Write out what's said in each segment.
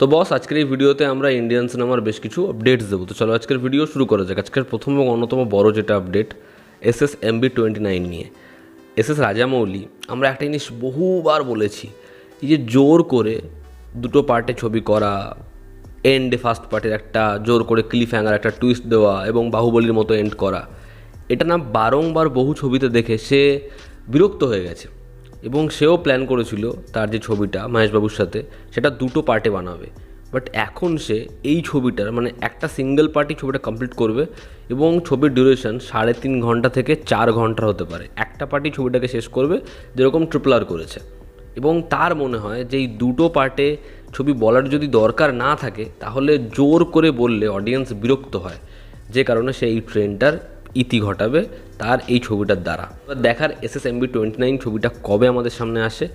তো বস, আজকের এই ভিডিওতে আমরা ইন্ডিয়ান সিনেমার বেশ কিছু আপডেটস দেবো। তো চলো আজকের ভিডিও শুরু করা যাক। আজকের প্রথম এবং অন্যতম বড় যেটা update S S MB twenty nine নিয়ে। এস এস রাজামৌলি, আমরা একটা জিনিস বহুবার বলেছি, এই যে জোর করে দুটো পার্টে ছবি করা এন্ডে ফার্স্ট পার্টের একটা জোর করে ক্লিফ হ্যাঙ্গার একটা টুইস্ট দেওয়া এবং বাহুবলীর মতো এন্ড করা, এটা না বারংবার বহু ছবিতে দেখে সে বিরক্ত হয়ে গেছে। এবং সেও প্ল্যান করেছিল তার যে ছবিটা মহেশবাবুর সাথে, সেটা দুটো পার্টে বানাবে। বাট এখন সে এই ছবিটার মানে একটা সিঙ্গেল পার্টি ছবিটা কমপ্লিট করবে এবং ছবির ডিউরেশন সাড়ে তিন ঘণ্টা থেকে চার ঘণ্টার হতে পারে। একটা পার্টি ছবিটাকে শেষ করবে যেরকম ট্রিপলার করেছে। এবং তার মনে হয় যে এই দুটো পার্টে ছবি বলার যদি দরকার না থাকে, তাহলে জোর করে বললে অডিয়েন্স বিরক্ত হয়। যে কারণে সে এই ট্রেনটার ইতি ঘটাবে তার এই ছবিটার দ্বারা। এবার দেখার S S MB twenty nine ছবিটা কবে আমাদের সামনে আসে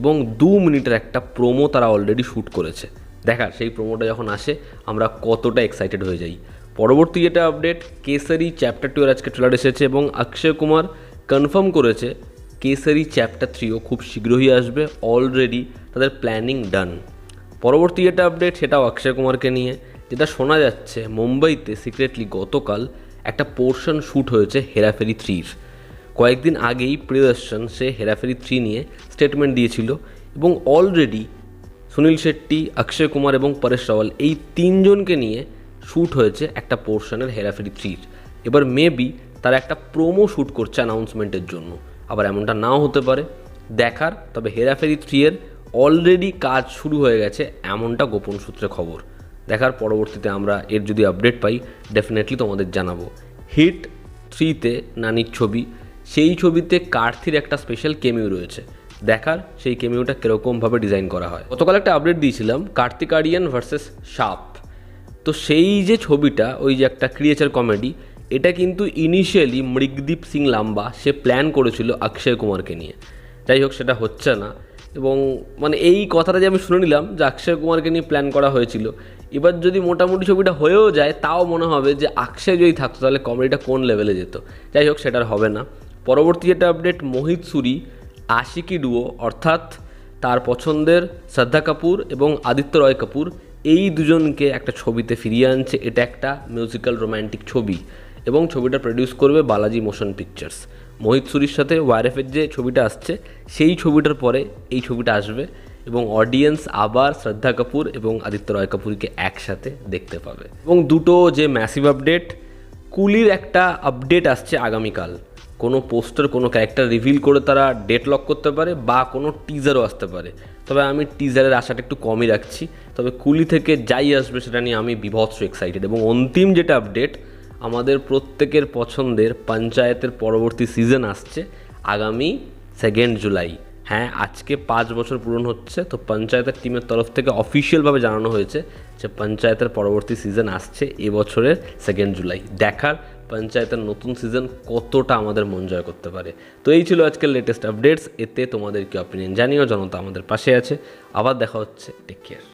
এবং দু মিনিটের একটা প্রোমো তারা অলরেডি শ্যুট করেছে। দেখার সেই প্রোমোটা যখন আসে, আমরা কতটা এক্সাইটেড হয়ে যাই। পরবর্তী যেটা আপডেট কেসারি চ্যাপ্টার টু এর আজকে ট্রেলার এসেছে এবং অক্ষয় কুমার কনফার্ম করেছে কেসারি চ্যাপ্টার থ্রিও খুব শীঘ্রই আসবে অলরেডি তাদের প্ল্যানিং ডান পরবর্তী যেটা আপডেট সেটাও অক্ষয় কুমারকে নিয়ে। যেটা শোনা যাচ্ছে, মুম্বাইতে সিক্রেটলি গতকাল একটা পোর্শন শ্যুট হয়েছে হেরাফেরি থ্রির কয়েকদিন আগেই প্রিয়দর্শন সে হেরাফেরি থ্রি নিয়ে স্টেটমেন্ট দিয়েছিল এবং অলরেডি সুনীল শেট্টি, অক্ষয় কুমার এবং পরেশ রাওয়াল এই তিনজনকে নিয়ে শ্যুট হয়েছে একটা পোর্শনের হেরাফেরি থ্রির এবার মেবি তারা একটা প্রোমো শ্যুট করছে অ্যানাউন্সমেন্টের জন্য। আবার এমনটা নাও হতে পারে। দেখার, তবে হেরাফেরি থ্রি এর অলরেডি কাজ শুরু হয়ে গেছে এমনটা গোপন সূত্রে খবর। দেখার পরবর্তীতে আমরা এর যদি আপডেট পাই ডেফিনেটলি তোমাদের জানাব। হিট থ্রিতে নানির ছবি। সেই ছবিতে কার্থির একটা স্পেশাল কেমিও রয়েছে। দেখার সেই কেমিওটা কীরকমভাবে ডিজাইন করা হয়। গতকাল একটা আপডেট দিয়েছিলাম কার্তিক আরিয়ান ভার্সেস সাপ। তো সেই যে ছবিটা, ওই যে একটা ক্রিয়েচার কমেডি এটা কিন্তু ইনিশিয়ালি মৃগদীপ সিং লাম্বা, সে প্ল্যান করেছিল অক্ষয় কুমারকে নিয়ে। যাই হোক, সেটা হচ্ছে না। এবং মানে এই কথাটা যে আমি শুনে নিলাম যে অক্ষয় কুমারকে নিয়ে প্ল্যান করা হয়েছিল এবার যদি মোটামুটি ছবিটা হয়েও যায়, তাও মনে হবে যে অক্ষয় যদি থাকতো, তাহলে কমেডিটা কোন লেভেলে যেত? যাই হোক সেটার হবে না। পরবর্তী যেটা আপডেট মোহিত সুরি, আশিকি ডুও অর্থাৎ তার পছন্দের শ্রদ্ধা কাপুর এবং আদিত্য রয় কাপুর, এই দুজনকে একটা ছবিতে ফিরিয়ে আনছে। এটা একটা মিউজিক্যাল রোম্যান্টিক ছবি এবং ছবিটা প্রডিউস করবে বালাজি মোশন পিকচার্স মোহিত সুরির সাথে ওয়ারএফের যে ছবিটা আসছে, সেই ছবিটার পরে এই ছবিটা আসবে। এবং অডিয়েন্স আবার শ্রদ্ধা কাপুর এবং আদিত্য রয় কাপুরকে একসাথে দেখতে পাবে। এবং দুটো যে ম্যাসিভ আপডেট কুলির একটা আপডেট আসছে আগামীকাল। কোনো পোস্টার কোনো ক্যারেক্টার রিভিল করে তারা ডেট লক করতে পারে বা কোনো টিজারও আসতে পারে। তবে আমি টিজারের আশাটা একটু কমই রাখছি। তবে কুলি থেকে যাই আসবে সেটা নিয়ে আমি বিভৎস এক্সাইটেড এবং অন্তিম যেটা আপডেট আমাদের প্রত্যেকের পছন্দের পঞ্চায়েতের পরবর্তী সিজন আসছে আগামী সেকেন্ড জুলাই হ্যাঁ আজকে পাঁচ বছর পূরণ হচ্ছে, তো পঞ্চায়েতের টিমের তরফ থেকে অফিসিয়ালভাবে জানানো হয়েছে যে পঞ্চায়েতের পরবর্তী সিজন আসছে এবছরের সেকেন্ড জুলাই। দেখার পঞ্চায়েতের নতুন সিজন কতটা আমাদের মন জয় করতে পারে। তো এই ছিল আজকের লেটেস্ট আপডেটস এতে তোমাদের কি অপিনিয়ন জানিও, জনতা আমাদের পাশে আছে। আবার দেখা হচ্ছে। Take care